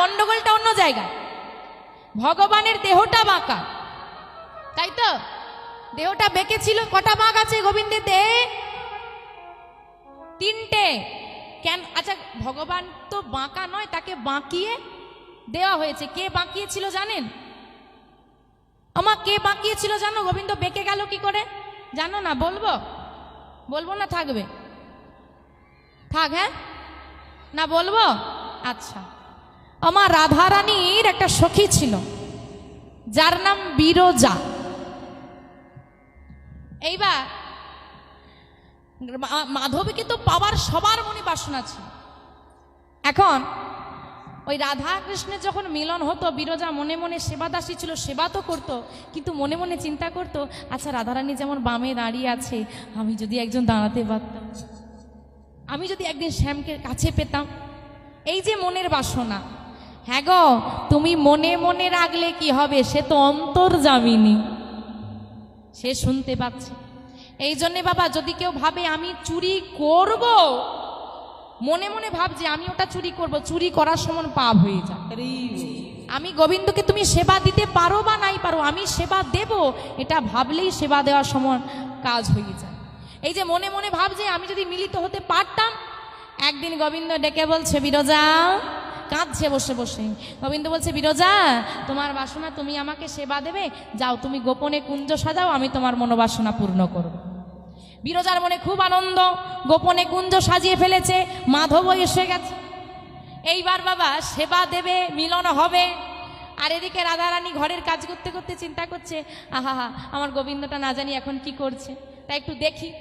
গন্ডগোলটা অন্য জায়গায়। ভগবানের দেহটা বাঁকা। তাই তো? দেহটা বেঁকে ছিল, কটা বাঁক আছে গোবিন্দের দেহে? তিনটে। কেন? আচ্ছা ভগবান তো বাঁকা নয়, তাকে বাঁকিয়ে দেওয়া হয়েছে। কে বাঁকিয়েছিল জানেন? আমার কে বাঁকিয়েছিল জানো? গোবিন্দ বেঁকে গেল কি করে? জানো না? বলব? বলব না থাকবে? থাক হ্যাঁ? না বলব? আচ্ছা। আমার রাধারানীর একটা সখী ছিল, যার নাম বিরজা। এইবার মাধবীকে তো পাওয়ার সবার মনে বাসনা ছিল। এখন, ওই রাধা কৃষ্ণের যখন মিলন হতো, বিরজা মনে মনে সেবাদাসী ছিল, সেবা তো করতো, কিন্তু মনে মনে চিন্তা করতো আচ্ছা রাধারানী যেমন বামে দাঁড়িয়ে আছে, আমি যদি একজন দাঁড়াতে পারতাম, আমি যদি একদিন শ্যামকে কাছে পেতাম। এই যে মনের বাসনা হ্যাঁ গো, তুমি মনে মনে রাখলে কি হবে? সে তো অন্তর জামিনী সে শুনতে পাচ্ছে। এই জন্যে বাবা, যদি কেউ ভাবে আমি চুরি করব, মনে মনে ভাবছে আমি ওটা চুরি করব। চুরি করার সমান পাপ হয়ে যায়। আমি গোবিন্দকে তুমি সেবা দিতে পারো বা নাই পারো, আমি সেবা দেব। এটা ভাবলেই সেবা দেওয়ার সময় কাজ হয়ে যায়। এই যে মনে মনে ভাবছে আমি যদি মিলিত হতে পারতাম, একদিন গোবিন্দ ডেকে বলছে, বিরজা কাঁদছে বসে বসে। গোবিন্দ বলছে, বিরজা, তোমার বাসনা তুমি আমাকে সেবা দেবে। যাও, তুমি গোপনে কুঞ্জ সাজাও, আমি তোমার মনোবাসনা পূর্ণ করব। বিরজার মনে খুব আনন্দ, গোপনে কুঞ্জ সাজিয়ে ফেলেছে, মাধব এসে গেছে। এইবার বাবা, সেবা দেবে, মিলন হবে। আর এদিকে রাধারানী ঘরের কাজ করতে করতে চিন্তা করছে, আহা, আমার গোবিন্দটা না জানি এখন কি করছে। তা একটু দেখি।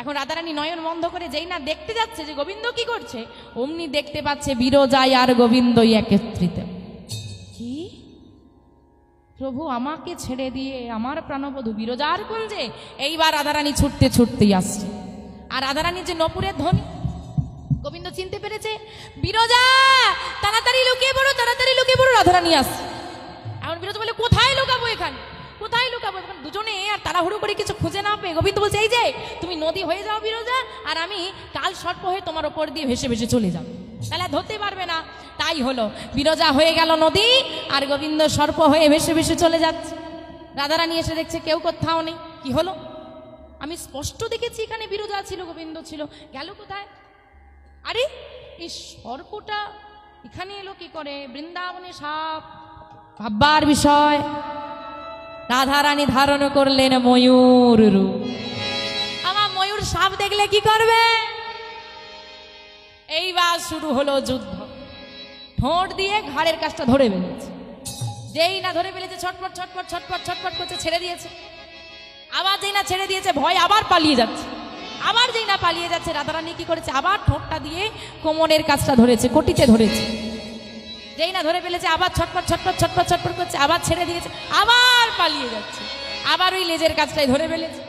এখন রাধারানী নয়ন বন্ধ করে যেই না দেখতে যাচ্ছে যে গোবিন্দ কি করছে, অমনি দেখতে পাচ্ছে বিরজাই আর গোবিন্দই একত্রিত। কি? প্রভু আমাকে ছেড়ে দিয়ে আমার প্রাণবধূ বিরজার কুঞ্জে এইবার রাধারানী ছুটতে ছুটতেই আসছে। আর রাধারানী যে নপুরের ধ্বনি, গোবিন্দ চিনতে পেরেছে? বিরজা, তাড়াতাড়ি লুকিয়ে পড়ো, তাড়াতাড়ি লুকিয়ে পড়ো, রাধারানী আসছে। এখন বিরজা বলে, কোথায় লুকাবো এখানে? কোথায় লুকাবো? এখন দুজনে আর তাড়াহুড়ো করে কিছু খুঁজে না পেয়ে গোবিন্দ বলছে এই যে, তুমি নদী হয়ে যাও বিরজা, আর আমি কাল সর্প হয়ে তোমার ওপর দিয়ে ভেসে ভেসে চলে যাব। তাহলে ধরতে পারবে না। তাই হলো, বিরজা হয়ে গেল নদী, আর গোবিন্দ সর্প হয়ে ভেসে ভেসে চলে যাচ্ছে। রাধারানী এসে দেখছে কেউ কোথাও নেই। কি হলো? আমি স্পষ্ট দেখেছি এখানে বিরজা ছিল, গোবিন্দ ছিল। গেল কোথায়? আরে, এই সর্পটা এখানে এলো কি করে? বৃন্দাবনে সাপ, ভাববার বিষয়। রাধারানী ধারণ করলেন ময়ূর রূপ। আমার ময়ূর সাপ দেখলে কি করবে? এইবার শুরু হলো যুদ্ধ। ঠোঁট দিয়ে ঘাড়ের কাজটা ধরে ফেলেছে। যেই না ধরে ফেলেছে ছটপট ছটপট ছটপট ছটপট করছে, ছেড়ে দিয়েছে। আবার যেই না ছেড়ে দিয়েছে, ভয় আবার পালিয়ে যাচ্ছে। আবার যেই না পালিয়ে যাচ্ছে, রাধারানী কি করেছে? আবার ঠোঁটটা দিয়ে কোমরের কাজটা ধরেছে, কোটিতে ধরেছে। যেই না ধরে ফেলেছে, আবার ছটপট ছটপট ছটপট ছটপট করছে, আবার ছেড়ে দিয়েছে, আবার পালিয়ে যাচ্ছে, আবার ওই লেজের কাজটাই ধরে ফেলেছে।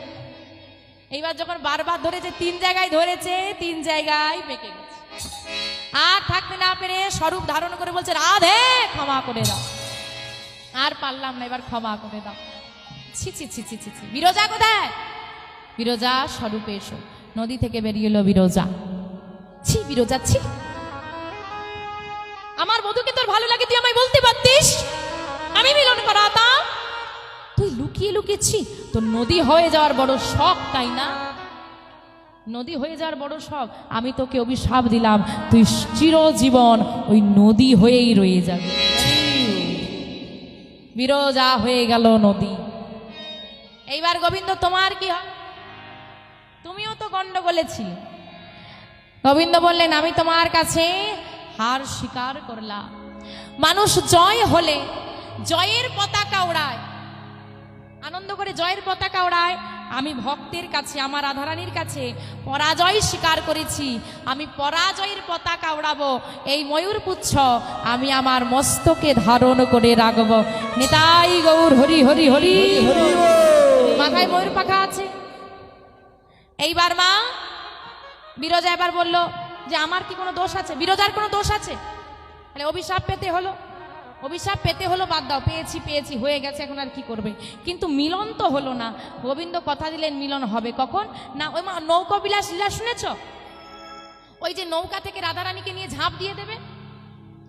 এইবার যখন বারবার ধরেছে, তিন জায়গায় ধরেছে, তিন জায়গায় পেকে গেছে। আর থাকতে না পেরে স্বরূপ ধারণ করে বলছে, রাধে, ক্ষমা করে দাও। আর পারলাম না, এবার ক্ষমা করে দাও। ছি ছি ছি ছি কোথায়? বিরজা স্বরূপে এসো। নদী থেকে বেরিয়ে এলো বিরজা। ছি বিরজা, ছি। আমার বধুকে তোর ভালো লাগে, তুই আমায় বলতে পারতিস? আমি মিলন করাতাম তুই লুকিয়ে লুকিয়েছি তোর নদী হয়ে যাওয়ার বড় শখ, তাই না? নদী হয়ে যাওয়ার বড় শখ, আমি তোকে অভিশাপ দিলাম, তুই চিরজীবন ওই নদী হয়েই রয়ে যাবে। বিরজা হয়ে গেল নদী। এইবার গোবিন্দ, তোমার কি হয়? তুমিও তো গন্ডগোলে ছিলে। গোবিন্দ বললেন, আমি তোমার কাছে হার স্বীকার করলাম মানুষ জয় হলে জয়ের পতাকা ওড়ায় আনন্দ করে জয়ের পতাকা ওড়ায় আমি ভক্তের কাছে, আমার রাধারানীর কাছে পরাজয় স্বীকার করেছি। আমি পরাজয়ের পতাকা ওড়াবো এই ময়ূরপুচ্ছ আমি আমার মস্তকে ধারণ করে রাখব। নেতাই গৌর, হরি হরি হরি। মাথায় ময়ূর পাখা আছে। এইবার মা, বিরজা এবার বলল যে আমার কি কোনো দোষ আছে? বিরোধার কোনো দোষ আছে? তাহলে অভিশাপ পেতে হলো। অভিশাপ পেতে হলো, বাদ দাও। পেয়েছি পেয়েছি, হয়ে গেছে, এখন আর কি করবে? কিন্তু মিলন তো হলো না। গোবিন্দ কথা দিলেন, মিলন হবে কখন? না, ওই মা, নৌকা বিলাস লীলা শুনেছ? ওই যে নৌকা থেকে রাধারানীকে নিয়ে ঝাঁপ দিয়ে দেবে?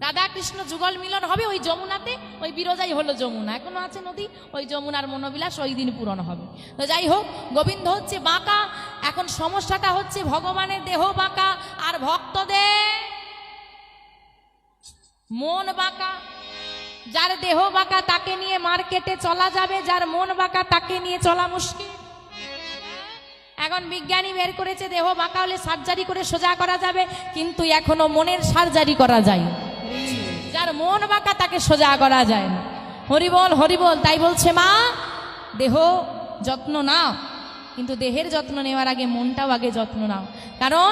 রাধা কৃষ্ণ যুগল মিলন হবে ওই যমুনাতে? ওই বিরজাই হলো যমুনা। এখনও আছে নদী? ওই যমুনার মনোবিলাস ওই দিন পূরণ হবে। তো যাই হোক, গোবিন্দ হচ্ছে বাঁকা এখন সমস্যাটা হচ্ছে ভগবানের দেহ বাঁকা আর ভক্তদের মন বাঁকা। যার দেহ বাঁকা তাকে নিয়ে মার্কেটে চলা যাবে, যার মন বাঁকা তাকে নিয়ে চলা মুশকিল। এখন বিজ্ঞানী বের করেছে, দেহ বাঁকা হলে সার্জারি করে সোজা করা যাবে, কিন্তু এখনও মনের সার্জারি করা যায় যার মন বাঁকা তাকে সোজা করা যায় না। হরিবল হরিবল তাই বলছে মা, দেহ যত্ন নাও। কিন্তু দেহের যত্ন নেওয়ার আগে মনটাও আগে যত্ন নাও। কারণ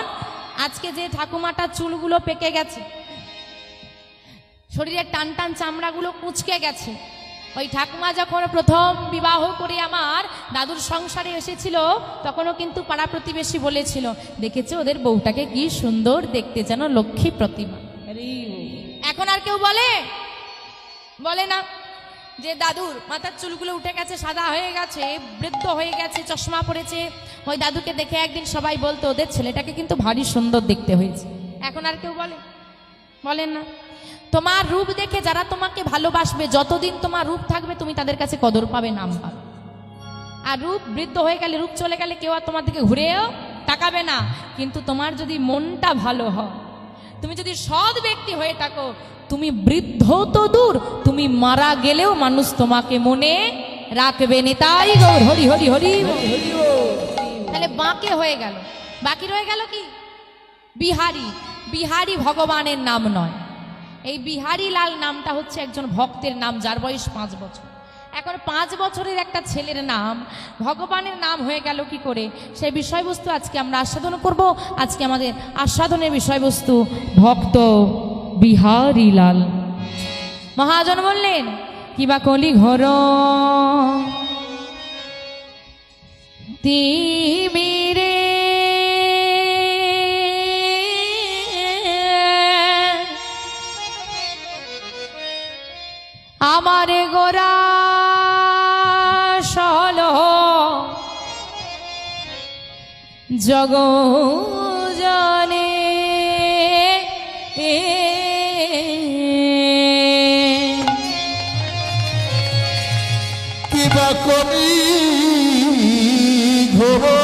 আজকে যে ঠাকুমাটার চুলগুলো পেকে গেছে শরীরের টান টান চামড়াগুলো কুচকে গেছে ওই ঠাকুমা যখন প্রথম বিবাহ করে আমার দাদুর সংসারে এসেছিল তখনও কিন্তু পাড়া প্রতিবেশী বলেছিল দেখেছে ওদের বউটাকে কি সুন্দর দেখতে যেন লক্ষ্মী প্রতিমা। এখন আর কেউ বলে? বলে না। যে দাদুর মাথার চুলগুলো উঠে গেছে, সাদা হয়ে গেছে, বৃদ্ধ হয়ে গেছে, চশমা পড়েছে। ওই দাদুকে দেখে একদিন সবাই বলতো, ওদের ছেলেটাকে কিন্তু ভারী সুন্দর দেখতে হয়েছে। এখন আর কেউ বলে বলেন না। তোমার রূপ দেখে যারা তোমাকে ভালোবাসবে, যতদিন তোমার রূপ থাকবে, তুমি তাদের কাছে কদর পাবে, নাম পাবে। আর রূপ বৃদ্ধ হয়ে গেলে, রূপ চলে গেলে কেউ আর তোমার দিকে ঘুরেও তাকাবে না। কিন্তু তোমার যদি মনটা ভালো হয় তুমি যদি সৎ ব্যক্তি হয়ে থাকো, তুমি বৃদ্ধ তো দূর, তুমি মারা গেলেও মানুষ তোমাকে মনে রাখবে নেতাই গৌর হরি হরি হরি। তাহলে বাঁকে হয়ে গেল। বাকি রয়ে গেল কি? বিহারি। বিহারি ভগবানের নাম নয়। এই বিহারি লাল নামটা হচ্ছে একজন ভক্তের নাম, যার বয়স পাঁচ বছর। এখন পাঁচ বছরের একটা ছেলের নাম, ভগবানের নাম হয়ে গেল কি করে? সেই বিষয়বস্তু আজকে আমরা আস্বাদন করব। আজকে আমাদের আস্বাদনের বিষয়বস্তু, ভক্ত বিহারি লাল মহাজন বললেন কিবা কলি ঘর আমার গোরা জগ জানে কিবা কবি ঘোর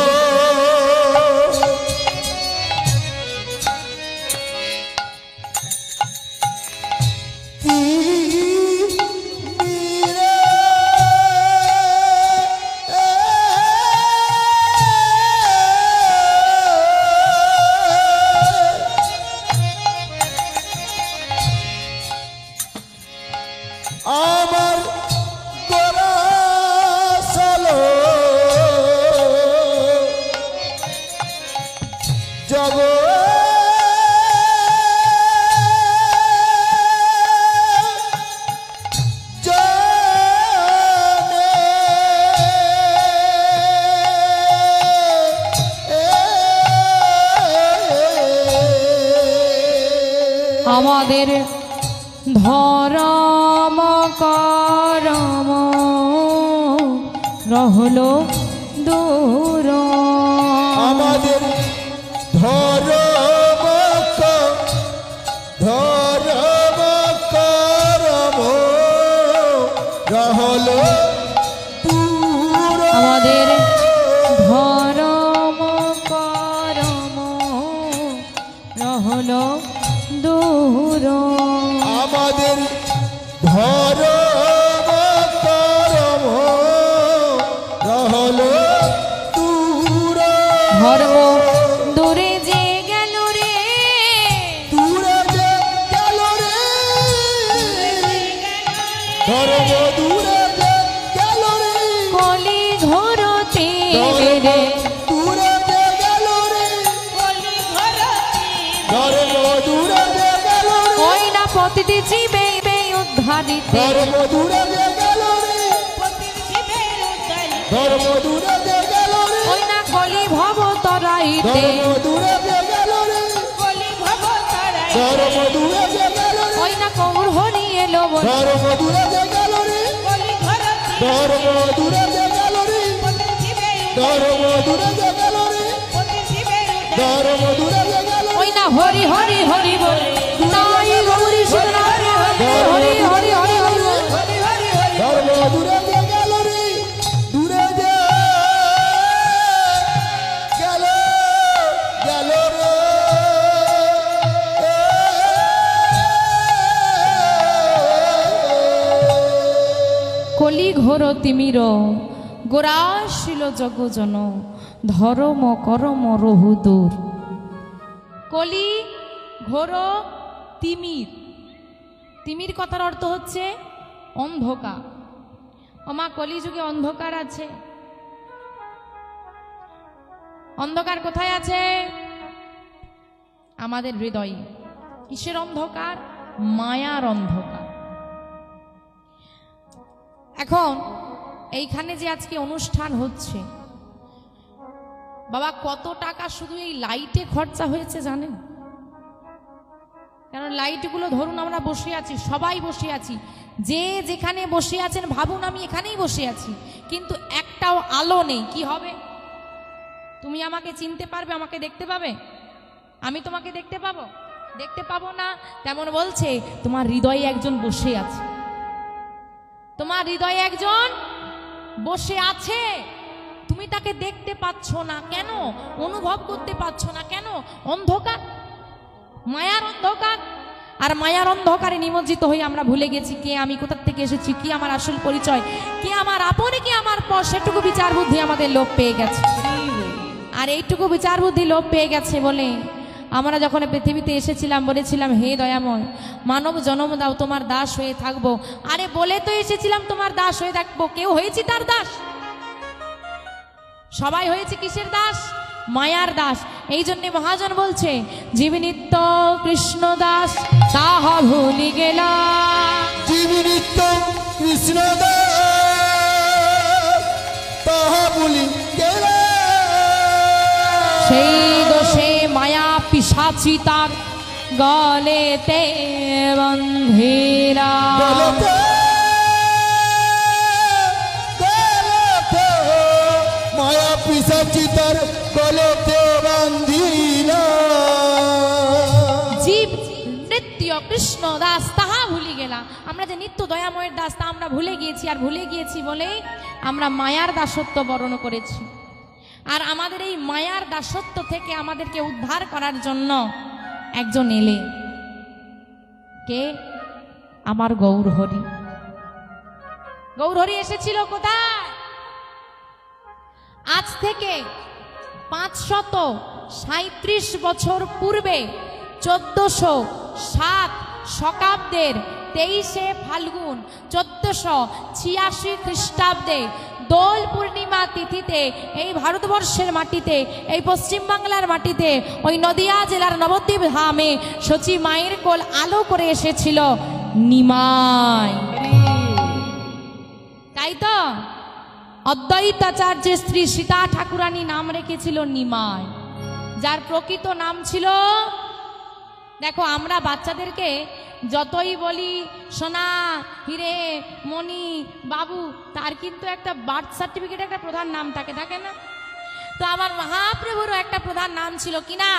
আমাদের ধরম করম রহল দূর দূর আমাদের ধর ধর্ম পতিতে জীবে উদ্ধারিতে। ধর্ম দূরে গেল রে। ধর্ম দূরে গেল রে। ওই না কলি ভব তরাইতে। ধর্ম দূরে গেল রে। ধর্ম দূরে গেল রে। ওই না কৌর হরি এলো বলে। ধর্ম দূরে গেল রে। ধর্ম দূরে গেল রে। ধর্ম দূরে গেল রে। ধর্ম দূরে গেল ওই না হরি হরি হরি বলে। সীতারাম হরি হরি হরি হরি ধর্ম দূরে যে গেল রে দূরে যে গেল গেল কলি ঘোর তিমির গোরাশিল জগজন ধর্ম করম রহুদূর কলি ঘোর তিমির তিমির কথার অর্থ হচ্ছে অন্ধকার। ওমা কলিযুগে অন্ধকার আছে। অন্ধকার কোথায় আছে? আমাদের হৃদয়ে। কিসের অন্ধকার? মায়ার অন্ধকার। এখন এইখানে যে আজকে অনুষ্ঠান হচ্ছে, বাবা কত টাকা শুধু এই লাইটে খরচা হয়েছে জানেন? কারণ লাইটগুলো ধরুন আমরা বসে আছি, সবাই বসে আছি। যে যেখানে বসে আছেন, ভাবুন আমি এখানেই বসে আছি। কিন্তু একটাও আলো নেই, কি হবে? তুমি আমাকে চিনতে পারবে, আমাকে দেখতে পাবে? আমি তোমাকে দেখতে পাবো? দেখতে পাবো না? তেমন বলছে, তোমার হৃদয়ে একজন বসে আছে। তোমার হৃদয়ে একজন বসে আছে? তুমি তাকে দেখতে পাচ্ছ না কেন? অনুভব করতে পারছ না কেন? অন্ধকার মায়ার অন্ধকার। আর মায়ার অন্ধকারে নিমজ্জিত হয়ে আমরা ভুলে গেছি কে আমি কোথা থেকে এসেছি, কি আমার আসল পরিচয়, কে আমার আপনে, কি আমার পর, সেটুকু বিচার বুদ্ধি আমাদের লোপ পেয়ে গেছে। আর এইটুকু বিচার বুদ্ধি লোপ পেয়ে গেছে বলে আমরা যখন পৃথিবীতে এসেছিলাম, বলেছিলাম, হে দয়াময়, মানব জনম দাও, তোমার দাস হয়ে থাকব। আরে বলে তো এসেছিলাম, তোমার দাস হয়ে থাকব। কেউ হয়েছি তার দাস? সবাই হয়েছে কিসের দাস? মায়ার দাস। এই জন্যে মহাজন বলছে জীবনিত্য কৃষ্ণ দাস তাহা ভুলি গেলা। জীবী নিত্য কৃষ্ণ তাহা বলি গেল। সেই দোষে মায়া পিসাচি তার গলেতে বন্ধেরা মায়া পিসাচি তার গলতে কৃষ্ণ দাস, তাহা ভুলে গেলাম। আমরা যে নিত্য দয়াময়ের দাস, তা আমরা ভুলে গিয়েছি। আর ভুলে গিয়েছি বলে আমরা মায়ার দাসত্ব বরণ করেছি। আর আমাদের এই মায়ার দাসত্ব থেকে আমাদেরকে উদ্ধার করার জন্য একজন এলে। কে? আমার গৌরহরি। গৌরহরি এসেছিল কোথায়? আজ থেকে পাঁচশত সাঁত্রিশ বছর পূর্বে চোদ্দশো সাত শকাব্দের তেইশে ফাল্গুন, চোদ্দশো ছিয়াশি খ্রিস্টাব্দে দোল পূর্ণিমা তিথিতে এই ভারতবর্ষের মাটিতে, এই পশ্চিমবাংলার মাটিতে, ওই নদিয়া জেলার নবদ্বীপ ধামে সচি মায়ের কোল আলো করে এসেছিল নিমাই। তাই তো? অদ্বৈতাচার্যের স্ত্রী সীতা ঠাকুরানী নাম রেখেছিল নিমাই। যার প্রকৃত নাম ছিল দেখো, আমরা বাচ্চাদেরকে যতই বলি, সোনা, হিরে, মণি, বাবু, তার কিন্তু একটা বার্থ সার্টিফিকেট একটা প্রধান নাম থাকে থাকে না? তো আমার মহাপ্রভুরও একটা প্রধান নাম ছিল, কি না